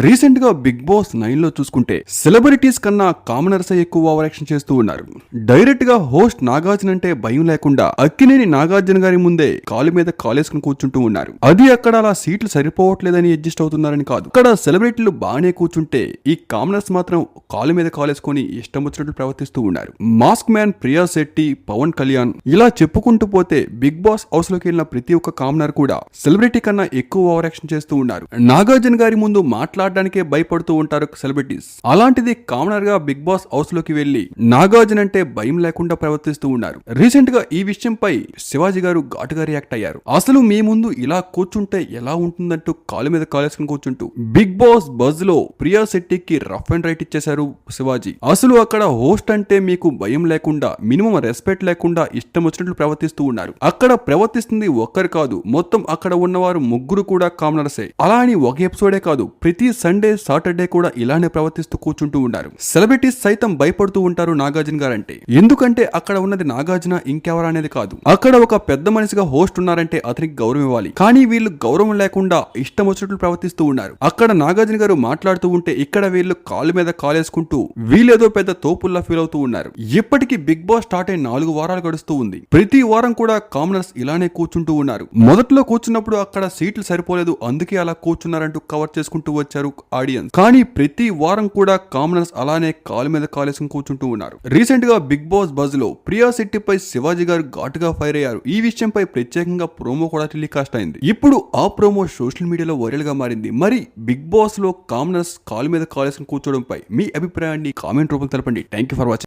రీసెంట్గా Bigg boss నైన్లో చూసుకుంటే సెలబ్రిటీస్ కన్నా కామనర్స్ ఎక్కువ ఓవరాక్షన్ చేస్తూ ఉన్నారు. డైరెక్ట్గా హోస్ట్ నాగార్జున అంటే భయం లేకుండా అక్కినేని నాగార్జున గారి ముందే కాలు మీద కాలేసుకుని కూర్చుంటూ ఉన్నారు. అది అక్కడ అలా సీట్లు సరిపోవట్లేదని అడ్జస్ట్ అవుతున్నారని కాదు. ఇక్కడ సెలబ్రిటీలు బాగానే కూర్చుంటే ఈ కామనర్స్ మాత్రం కాలు మీద కాలేసుకొని ఇష్టం వచ్చినట్లు ప్రవర్తిస్తూ ఉన్నారు. మాస్క్ మ్యాన్ ప్రియా శెట్టి పవన్ కళ్యాణ్ ఇలా చెప్పుకుంటూ పోతే బిగ్ బాస్ హౌస్లోకి వెళ్ళిన ప్రతి ఒక్క కామనర్ కూడా సెలబ్రిటీ కన్నా ఎక్కువ ఓవరాక్షన్ చేస్తూ ఉన్నారు. నాగార్జున గారి ముందు మాట్లాడడానికే భయపడుతూ ఉంటారు సెలబ్రిటీస్. అలాంటిది కామనర్గా బిగ్ బాస్ హౌస్లోకి వెళ్ళి నాగార్జున అంటే భయం లేకుండా ప్రవర్తిస్తూ ఉన్నారు. రీసెంట్గా ఈ విషయంపై శివాజీ గారు ఘాటుగా రియాక్ట్ అయ్యారు. అసలు మీ ముందు ఇలా కూర్చుంటే ఎలా ఉంటుందంటూ కాలు మీద కాలేసుకుని కూర్చుంటూ బిగ్ బాస్ బజ్లో ప్రియా శెట్టికి రఫ్ అండ్ రైట్ ఇచ్చేశారు శివాజీ. అసలు అక్కడ హోస్ట్ అంటే మీకు భయం లేకుండా మినిమం రెస్పెక్ట్ లేకుండా ఇష్టం వచ్చినట్లు ప్రవర్తిస్తూ ఉన్నారు. అక్కడ ప్రవర్తిస్తుంది ఒక్కరు కాదు మొత్తం అక్కడ ఉన్నవారు ముగ్గురు కూడా కామనర్సే. అలా అని ఒక ఎపిసోడే కాదు ప్రతి సండే సాటర్డే కూడా ఇలానే ప్రవర్తిస్తూ కూర్చుంటూ ఉన్నారు. సెలబ్రిటీస్ సైతం భయపడుతూ ఉంటారు నాగార్జున గారంటే. ఎందుకంటే అక్కడ ఉన్నది నాగార్జున ఇంకెవరనేది కాదు. అక్కడ ఒక పెద్ద మనిషిగా హోస్ట్ ఉన్నారంటే అతనికి గౌరవం ఇవ్వాలి. కానీ వీళ్ళు గౌరవం లేకుండా ఇష్టం వచ్చినట్లు ప్రవర్తిస్తూ ఉన్నారు. అక్కడ నాగార్జున గారు మాట్లాడుతూ ఉంటే ఇక్కడ వీళ్ళు కాలు మీద కాలేసుకుంటూ వీళ్ళేదో పెద్ద తోపుల్లా ఫీల్ అవుతూ ఉన్నారు. ఇప్పటికీ బిగ్ బాస్ స్టార్ట్ అయిన నాలుగు వారాలు గడుస్తూ ఉంది. ప్రతి వారం కూడా కామనర్స్ ఇలానే కూర్చుంటూ ఉన్నారు. మొదట్లో కూర్చున్నప్పుడు అక్కడ సీట్లు సరిపోలేదు అందుకే అలా కూర్చున్నారంటూ కవర్ చేసుకుంటూ వచ్చారు ఆడియన్స్ కానీ ప్రతి వారం కూడా కామనర్స్ అలానే కాలు మీద కాలేసుకుని కూర్చుంటూ ఉన్నారు. రీసెంట్గా బిగ్ బాస్ బజ్లో ప్రియా శెట్టిపై శివాజీ గారు ఘాటుగా ఫైర్ అయ్యారు. ఈ విషయంపై ప్రత్యేకంగా ప్రోమో కూడా టెలికాస్ట్ అయింది. ఇప్పుడు ఆ ప్రోమో సోషల్ మీడియాలో వైరల్గా మారింది. మరి బిగ్ బాస్లో కామనర్స్ కాలు మీద కాలేసుకుని కూర్చోవడంపై మీ అభిప్రాయాన్ని కామెంట్ రూపంలో తెలపండి. Thank you for watching